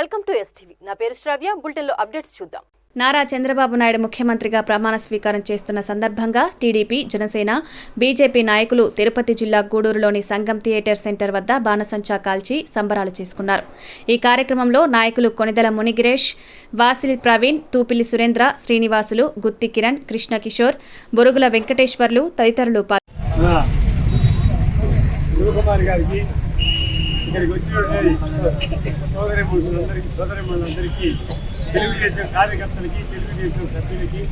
Welcome to STV. నా పేరు శ్రావ్య బులెటిన్లో అప్డేట్స్ చూద్దాం. నారా చంద్రబాబు నాయుడు ముఖ్యమంత్రిగా ప్రమాణ స్వీకారం చేస్తున్న సందర్భంగా టీడీపీ జనసేన బీజేపీ నాయకులు తిరుపతి జిల్లా గూడూరులోని సంగం థియేటర్ సెంటర్ వద్ద బాణసంచా కాల్చి సంబరాలు చేసుకున్నారు. ఈ కార్యక్రమంలో నాయకులు కొనిదెల మునిగిరేష్ వాసిలి ప్రవీణ్ తూపిలి సురేంద్ర శ్రీనివాసులు గుత్తి కిరణ్ కృష్ణ కిషోర్ బొరుగుల వెంకటేశ్వర్లు తదితరులు పాల్గొన్నారు ఇక్కడికి వచ్చినటువంటి సోదరి మనుషులందరికీ సోదరి మనులందరికీ తెలుగుదేశం కార్యకర్తలకి తెలుగుదేశం సభ్యులకి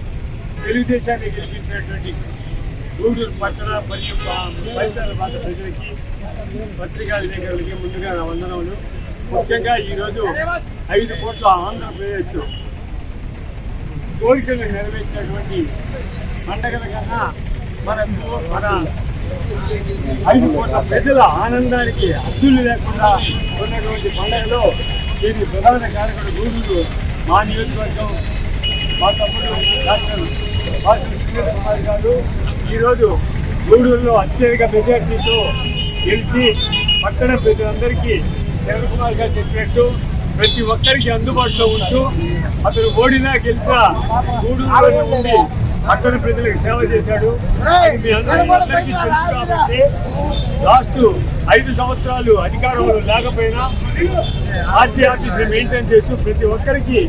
తెలుగుదేశాన్ని గెలిపించినటువంటి గూడూరు పట్టణ మరియు పరిసర భాష ప్రజలకి పత్రికా విలేకరులకి ముందుగా నా వందనములు. ముఖ్యంగా ఈరోజు ఐదు కోట్ల ఆంధ్రప్రదేశ్ కోరికలు నెరవేర్చినటువంటి పండగల కన్నా మన మన ఐదు కోట్ల ప్రజల ఆనందానికి అద్దులు లేకుండా ఉన్నటువంటి పండుగలో దీని ప్రధాన కారకుడు గురువులు మా నియోజకవర్గం మా తమ్ముడు డాక్టర్ వాసు సురేంద్ర కుమార్ గారు ఈరోజు గూడూరులో అత్యధిక మెజార్టీతో గెలిచి పక్కన ప్రజలందరికీ చంద్ర కుమార్ గారు చెప్పినట్టు ప్రతి ఒక్కరికి అందుబాటులో ఉంటూ అతను ఓడినా గెలిచినా గూడూరులోనే ఉండి పట్టణ ప్రజలకు సేవ చేశాడు. లాస్ట్ ఐదు సంవత్సరాలు అధికారంలో లేకపోయినా పార్టీ ఆఫీస్ మెయింటైన్ చేస్తూ ప్రతి ఒక్కరికి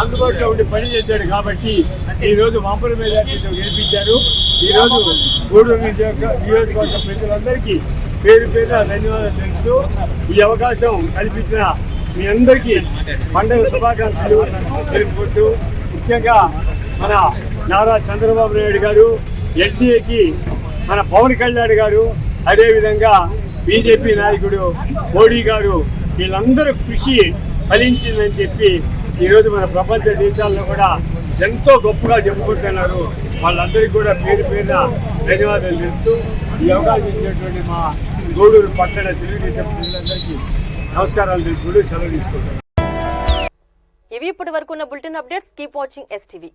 అందుబాటులో ఉండి పని చేశాడు కాబట్టి ఈ రోజు వాంపర మెజార్టీతో గెలిపించారు. ఈ రోజు గూడూరు నియోజక- నియోజకవర్గ ప్రజలందరికీ పేరు పేరున ధన్యవాదాలు తెలుపుతూ ఈ అవకాశం కల్పించిన మీ అందరికీ పండుగ శుభాకాంక్షలు తెలుపుకుంటూ ముఖ్యంగా మన నారా చంద్రబాబు నాయుడు గారు ఎన్డీఏకి మన పవన్ కళ్యాణ్ గారు అదేవిధంగా బీజేపీ నాయకుడు మోడీ గారు వీళ్ళందరూ కృషి ఫలించిందని చెప్పి ఈరోజు మన ప్రపంచ దేశాల్లో కూడా ఎంతో గొప్పగా చెప్పుకుంటున్నారు. వాళ్ళందరికీ కూడా పేరు పేరున ధన్యవాదాలు చెప్తూ ఈ అవకాశం ఇచ్చినటువంటి మా గూడూరు పట్టణ తెలుగుదేశం ప్రజలందరికీ నమస్కారాలు తెలుపుకుంటూ సెలవు తీసుకుంటాను ఇవి ఇప్పటి వరకు ఉన్న bulletin updates. Keep watching STV.